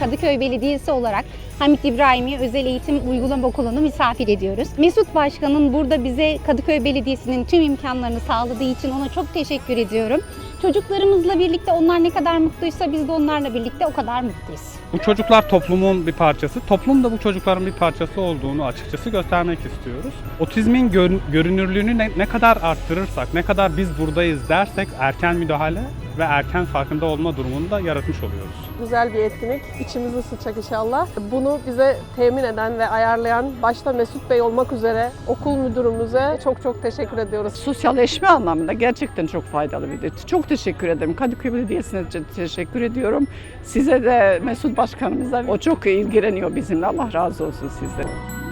Kadıköy Belediyesi olarak Hamit İbrahimi Özel Eğitim Uygulama Okulu'nu misafir ediyoruz. Mesut Başkan'ın burada bize Kadıköy Belediyesi'nin tüm imkanlarını sağladığı için ona çok teşekkür ediyorum. Çocuklarımızla birlikte onlar ne kadar mutluysa biz de onlarla birlikte o kadar mutluyuz. Bu çocuklar toplumun bir parçası. Toplum da bu çocukların bir parçası olduğunu açıkçası göstermek istiyoruz. Otizmin gör- görünürlüğünü ne, ne kadar arttırırsak, ne kadar biz buradayız dersek erken müdahale ve erken farkında olma durumunu da yaratmış oluyoruz. Güzel bir etkinlik. İçimizi ısıtacak inşallah. Bunu bize temin eden ve ayarlayan başta Mesut Bey olmak üzere okul müdürümüze çok çok teşekkür ediyoruz. Sosyalleşme anlamında gerçekten çok faydalı bir de. Çok teşekkür ederim. Kadıköy Belediyesi'ne de teşekkür ediyorum. Size de Mesut Başkanımıza o çok ilgileniyor bizimle. Allah razı olsun sizden.